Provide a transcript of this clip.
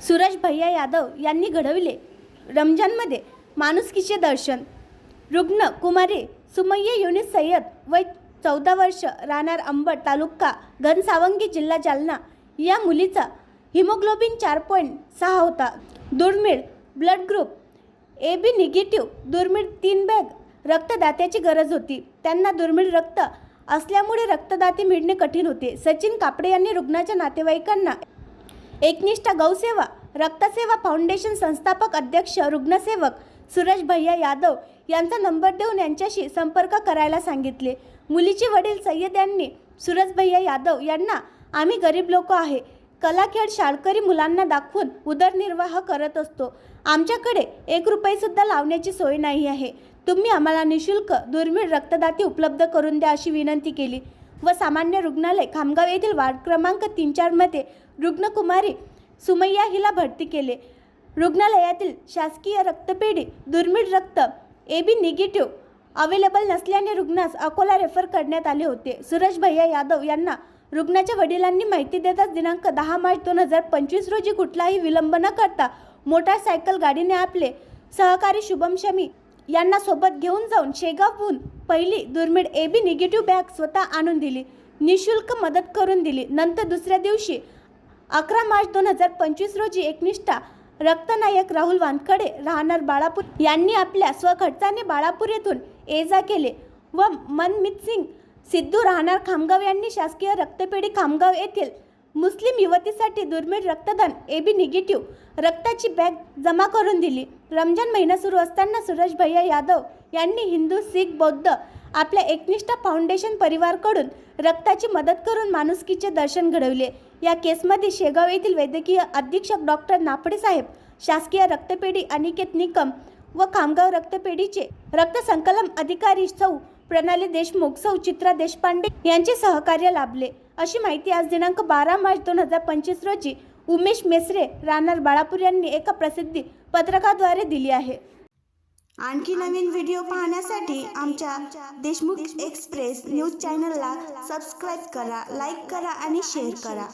सूरज भैया यादव यांनी घडविले. रमजानमध्ये माणुसकीचे दर्शन. रुग्ण कुमारी सुमय्या युनिस सय्यद वय चौदा वर्ष राहणार अंबड तालुका घनसावंगी जिल्हा जालना. या मुलीचा हिमोग्लोबिन चार पॉईंट सहा होता. दुर्मिळ blood group. A B negative दुर्मिळ तीन बॅग रक्तदात्याची गरज होती. त्यांना दुर्मिळ रक्त असल्यामुळे रक्तदाते मिळणे कठीण होते. सचिन कापडे यांनी रुग्णाच्या नातेवाईकांना एकनिष्ठ गौसेवा रक्तसेवा फाउंडेशन संस्थापक अध्यक्ष रुग्णसेवक सुरज भैया यादव यांचा नंबर देऊन यांच्याशी संपर्क करायला सांगितले. मुलीचे वडील सय्यद यांनी सूरज भैया यादव यांना आम्ही गरीब लोक आहे. कलाखेड शाळकरी मुलांना दाखवून उदरनिर्वाह करत असतो. आमच्याकडे एक रुपयेसुद्धा लावण्याची सोय नाही आहे. तुम्ही आम्हाला निशुल्क दुर्मिळ रक्तदाती उपलब्ध करून द्या अशी विनंती केली. व सामान्य रुग्णालय खामगाव येथील वार्ड क्रमांक तीन चारमध्ये रुग्णकुमारी सुमय्या हिला भरती केले. रुग्णालयातील शासकीय रक्तपेढी दुर्मिळ रक्त ए बी निगेटिव्ह अवेलेबल नसल्याने रुग्णास अकोला रेफर करण्यात आले होते. सुरेश भैया यादव यांना रुग्णाच्या वडिलांनी माहिती देताच दिनांक दहा मार्च दोन हजार पंचवीस रोजी कुठलाही विलंब न करता मोटारसायकल गाडीने आपले सहकारी शुभम शमी यांना सोबत घेऊन जाऊन शेगावहून पहिली दुर्मिळ ए बी निगेटिव्ह बॅग स्वतः आणून दिली. निशुल्क मदत करून दिली. नंतर दुसऱ्या दिवशी अकरा मार्च दोन हजार पंचवीस रोजी एकनिष्ठा रक्तनायक राहुल वानखडे राहणार बाळापूर यांनी आपल्या स्वखर्चाने बाळापूर येथून ये जा केले व मनमित सिंग सिद्धू राहणार खामगाव यांनी शासकीय रक्तपेढी खामगाव येथील मुस्लिम युवतीसाठी दुर्मिळ रक्तदान ए बी निगेटिव्ह रक्ताची बॅग जमा करून दिली. रमजान महिना सुरू असताना सूरज भैया यादव यांनी हिंदू शीख बौद्ध आपल्या एकनिष्ठा फाउंडेशन परिवारकडून रक्ताची मदत करून माणुसकीचे दर्शन घडवले. या केसमध्ये शेगाव येथील वैद्यकीय अधीक्षक डॉक्टर नाफडे साहेब शासकीय रक्तपेढी अनिकेत निकम व खामगाव रक्तपेढीचे रक्त संकलन अधिकारी सौ प्रणाली देशमुख सौ चित्रा देशपांडे यांचे सहकार्य लाभले. अशी माहिती आज दिनांक बारा मार्च दोन हजार पंचवीस रोजी उमेश मेसरे राहणार बाळापूर यांनी एका प्रसिद्धी पत्रकाद्वारे दिली आहे. आणखी नवीन व्हिडिओ पाहण्यासाठी आमच्या देशमुख एक्सप्रेस न्यूज चॅनलला सबस्क्राईब करा लाईक करा आणि शेअर करा.